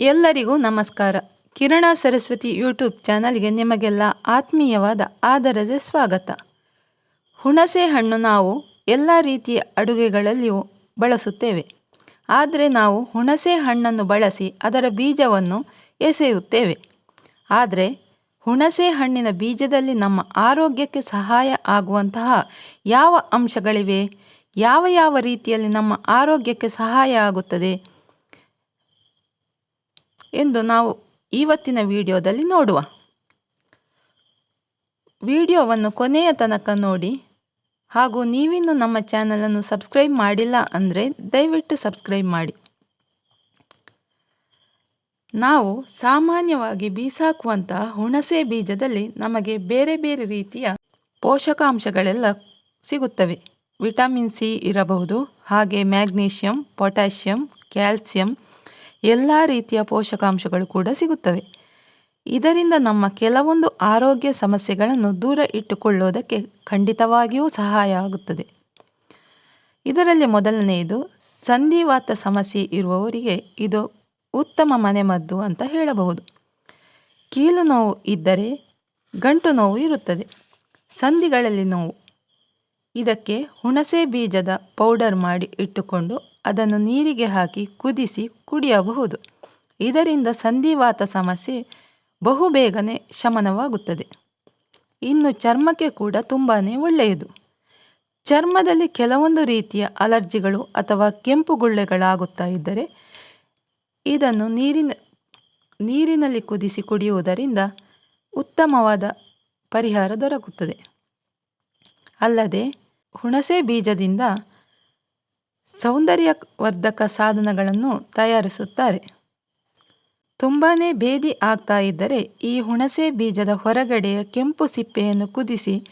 ಎಲ್ಲರಿಗೂ ನಮಸ್ಕಾರ. ಕಿರಣ ಸರಸ್ವತಿ ಯೂಟ್ಯೂಬ್ ಚಾನಲ್ಗೆ ನಿಮಗೆಲ್ಲ ಆತ್ಮೀಯವಾದ ಆದರದ ಸ್ವಾಗತ. ಹುಣಸೆ ಹಣ್ಣು ನಾವು ಎಲ್ಲ ರೀತಿಯ ಅಡುಗೆಗಳಲ್ಲಿಯೂ ಬಳಸುತ್ತೇವೆ. ಆದರೆ ನಾವು ಹುಣಸೆ ಹಣ್ಣನ್ನು ಬಳಸಿ ಅದರ ಬೀಜವನ್ನು ಎಸೆಯುತ್ತೇವೆ. ಆದರೆ ಹುಣಸೆ ಹಣ್ಣಿನ ಬೀಜದಲ್ಲಿ ನಮ್ಮ ಆರೋಗ್ಯಕ್ಕೆ ಸಹಾಯ ಆಗುವಂತಹ ಯಾವ ಅಂಶಗಳಿವೆ? ಯಾವ ಯಾವ ರೀತಿಯಲ್ಲಿ ನಮ್ಮ ಆರೋಗ್ಯಕ್ಕೆ ಸಹಾಯ ಆಗುತ್ತದೆ? ಎಂದು ನಾವು ಇವತ್ತಿನ ವಿಡಿಯೋದಲ್ಲಿ ನೋಡುವ. ವಿಡಿಯೋವನ್ನು ಕೊನೆಯ ತನಕ ನೋಡಿ ಹಾಗೂ ನೀವಿನ್ನು ನಮ್ಮ ಚಾನಲನ್ನು ಸಬ್ಸ್ಕ್ರೈಬ್ ಮಾಡಿಲ್ಲ ಅಂದರೆ ದಯವಿಟ್ಟು ಸಬ್ಸ್ಕ್ರೈಬ್ ಮಾಡಿ. ನಾವು ಸಾಮಾನ್ಯವಾಗಿ ಬೀಸಾಕುವಂತಹ ಹುಣಸೆ ಬೀಜದಲ್ಲಿ ನಮಗೆ ಬೇರೆ ಬೇರೆ ರೀತಿಯ ಪೋಷಕಾಂಶಗಳೆಲ್ಲ ಸಿಗುತ್ತವೆ. ವಿಟಮಿನ್ ಸಿ ಇರಬಹುದು, ಹಾಗೆ ಮ್ಯಾಗ್ನೀಷಿಯಂ, ಪೊಟ್ಯಾಷಿಯಂ, ಕ್ಯಾಲ್ಸಿಯಂ ಎಲ್ಲ ರೀತಿಯ ಪೋಷಕಾಂಶಗಳು ಕೂಡ ಸಿಗುತ್ತವೆ. ಇದರಿಂದ ನಮ್ಮ ಕೆಲವೊಂದು ಆರೋಗ್ಯ ಸಮಸ್ಯೆಗಳನ್ನು ದೂರ ಇಟ್ಟುಕೊಳ್ಳೋದಕ್ಕೆ ಖಂಡಿತವಾಗಿಯೂ ಸಹಾಯ ಆಗುತ್ತದೆ. ಇದರಲ್ಲಿ ಮೊದಲನೆಯದು, ಸಂಧಿವಾತ ಸಮಸ್ಯೆ ಇರುವವರಿಗೆ ಇದು ಉತ್ತಮ ಮನೆಮದ್ದು ಅಂತ ಹೇಳಬಹುದು. ಕೀಲು ನೋವು ಇದ್ದರೆ ಗಂಟು ನೋವು ಇರುತ್ತದೆ. ಸಂಧಿಗಳಲ್ಲಿ ನೋವು. ಇದಕ್ಕೆ ಹುಣಸೆ ಬೀಜದ ಪೌಡರ್ ಮಾಡಿ ಇಟ್ಟುಕೊಂಡು ಅದನ್ನು ನೀರಿಗೆ ಹಾಕಿ ಕುದಿಸಿ ಕುಡಿಯಬಹುದು. ಇದರಿಂದ ಸಂಧಿವಾತ ಸಮಸ್ಯೆ ಬಹುಬೇಗನೆ ಶಮನವಾಗುತ್ತದೆ. ಇನ್ನು ಚರ್ಮಕ್ಕೆ ಕೂಡ ತುಂಬಾ ಒಳ್ಳೆಯದು. ಚರ್ಮದಲ್ಲಿ ಕೆಲವೊಂದು ರೀತಿಯ ಅಲರ್ಜಿಗಳು ಅಥವಾ ಕೆಂಪು ಗುಳ್ಳೆಗಳಾಗುತ್ತಾ ಇದ್ದರೆ ಇದನ್ನು ನೀರಿನ, ನೀರಿನಲ್ಲಿ ಕುದಿಸಿ ಕುಡಿಯುವುದರಿಂದ ಉತ್ತಮವಾದ ಪರಿಹಾರ ದೊರಕುತ್ತದೆ. ಅಲ್ಲದೆ ಹುಣಸೆ ಬೀಜದಿಂದ ಸೌಂದರ್ಯವರ್ಧಕ ಸಾಧನಗಳನ್ನು ತಯಾರಿಸುತ್ತಾರೆ. ತುಂಬಾ ಬೇದಿ ಆಗ್ತಾ ಇದ್ದರೆ ಈ ಹುಣಸೆ ಬೀಜದ ಹೊರಗಡೆಯ ಕೆಂಪು ಸಿಪ್ಪೆಯನ್ನು ಕುದಿಸಿ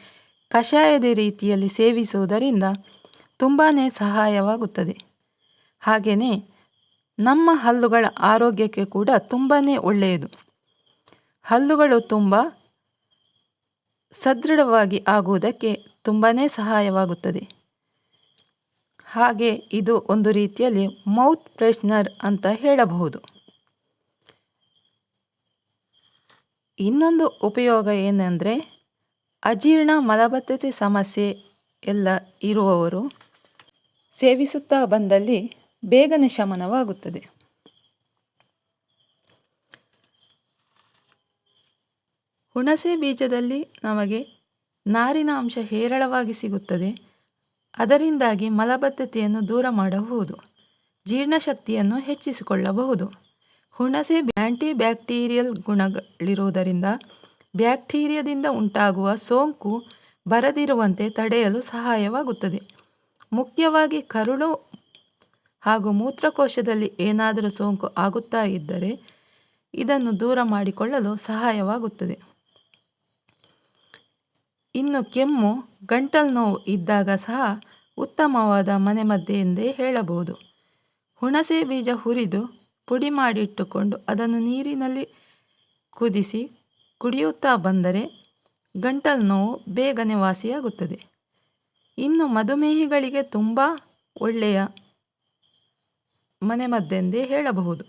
ಕಷಾಯದ ರೀತಿಯಲ್ಲಿ ಸೇವಿಸುವುದರಿಂದ ತುಂಬಾ ಸಹಾಯವಾಗುತ್ತದೆ. ಹಾಗೆಯೇ ನಮ್ಮ ಹಲ್ಲುಗಳ ಆರೋಗ್ಯಕ್ಕೆ ಕೂಡ ತುಂಬಾ ಒಳ್ಳೆಯದು. ಹಲ್ಲುಗಳು ತುಂಬ ಸದೃಢವಾಗಿ ಆಗುವುದಕ್ಕೆ ತುಂಬಾ ಸಹಾಯವಾಗುತ್ತದೆ. ಹಾಗೆ ಇದು ಒಂದು ರೀತಿಯಲ್ಲಿ ಮೌತ್ ಫ್ರೆಶ್ನರ್ ಅಂತ ಹೇಳಬಹುದು. ಇನ್ನೊಂದು ಉಪಯೋಗ ಏನೆಂದರೆ ಅಜೀರ್ಣ ಮಲಬದ್ಧತೆ ಸಮಸ್ಯೆ ಎಲ್ಲ ಇರುವವರು ಸೇವಿಸುತ್ತಾ ಬಂದಲ್ಲಿ ಬೇಗನೆ ಶಮನವಾಗುತ್ತದೆ. ಹುಣಸೆ ಬೀಜದಲ್ಲಿ ನಮಗೆ ನಾರಿನ ಅಂಶ ಹೇರಳವಾಗಿ ಸಿಗುತ್ತದೆ. ಅದರಿಂದಾಗಿ ಮಲಬದ್ಧತೆಯನ್ನು ದೂರ ಮಾಡಬಹುದು. ಜೀರ್ಣಶಕ್ತಿಯನ್ನು ಹೆಚ್ಚಿಸಿಕೊಳ್ಳಬಹುದು. ಹುಣಸೆ ಆ್ಯಂಟಿ ಬ್ಯಾಕ್ಟೀರಿಯಲ್ ಗುಣಗಳಿರುವುದರಿಂದ ಬ್ಯಾಕ್ಟೀರಿಯಾದಿಂದ ಉಂಟಾಗುವ ಸೋಂಕು ಬರದಿರುವಂತೆ ತಡೆಯಲು ಸಹಾಯವಾಗುತ್ತದೆ. ಮುಖ್ಯವಾಗಿ ಕರುಳು ಹಾಗೂ ಮೂತ್ರಕೋಶದಲ್ಲಿ ಏನಾದರೂ ಸೋಂಕು ಆಗುತ್ತಾ ಇದ್ದರೆ ಇದನ್ನು ದೂರ ಮಾಡಿಕೊಳ್ಳಲು ಸಹಾಯವಾಗುತ್ತದೆ. ಇನ್ನು ಕೆಮ್ಮು, ಗಂಟಲು ನೋವು ಇದ್ದಾಗ ಸಹ ಉತ್ತಮವಾದ ಮನೆಮದ್ದೆ ಎಂದೇ ಹೇಳಬಹುದು. ಹುಣಸೆ ಬೀಜ ಹುರಿದು ಪುಡಿ ಮಾಡಿಟ್ಟುಕೊಂಡು ಅದನ್ನು ನೀರಿನಲ್ಲಿ ಕುದಿಸಿ ಕುಡಿಯುತ್ತಾ ಬಂದರೆ ಗಂಟಲು ನೋವು ಬೇಗನೆ ವಾಸಿಯಾಗುತ್ತದೆ. ಇನ್ನು ಮಧುಮೇಹಿಗಳಿಗೆ ತುಂಬ ಒಳ್ಳೆಯ ಮನೆಮದ್ದೆಂದೇ ಹೇಳಬಹುದು.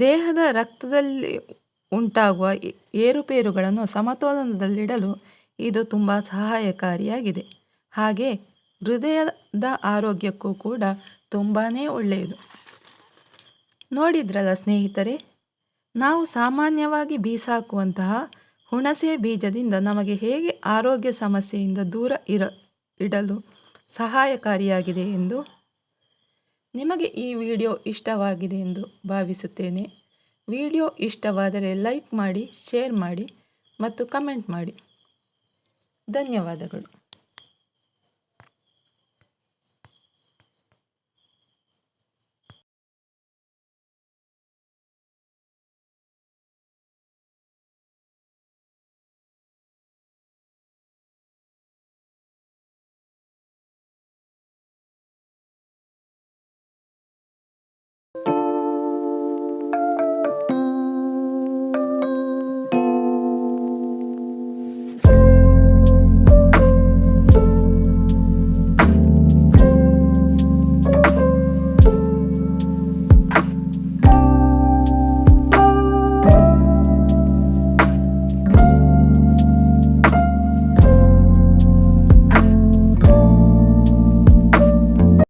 ದೇಹದ ರಕ್ತದಲ್ಲಿ ಉಂಟಾಗುವ ಏರುಪೇರುಗಳನ್ನು ಸಮತೋಲನದಲ್ಲಿಡಲು ಇದು ತುಂಬ ಸಹಾಯಕಾರಿಯಾಗಿದೆ. ಹಾಗೆ ಹೃದಯದ ಆರೋಗ್ಯಕ್ಕೂ ಕೂಡ ತುಂಬಾ ಒಳ್ಳೆಯದು. ನೋಡಿದ್ರಲ್ಲ ಸ್ನೇಹಿತರೆ, ನಾವು ಸಾಮಾನ್ಯವಾಗಿ ಬೀಸಾಕುವಂತಹ ಹುಣಸೆ ಬೀಜದಿಂದ ನಮಗೆ ಹೇಗೆ ಆರೋಗ್ಯ ಸಮಸ್ಯೆಯಿಂದ ದೂರ ಇರ, ಇಡಲು ಸಹಾಯಕಾರಿಯಾಗಿದೆ ಎಂದು ನಿಮಗೆ ಈ ವಿಡಿಯೋ ಇಷ್ಟವಾಗಿದೆ ಎಂದು ಭಾವಿಸುತ್ತೇನೆ. ವಿಡಿಯೋ ಇಷ್ಟವಾದರೆ ಲೈಕ್ ಮಾಡಿ ಶೇರ್ ಮಾಡಿ ಮತ್ತು ಕಮೆಂಟ್ ಮಾಡಿ. ಧನ್ಯವಾದಗಳು.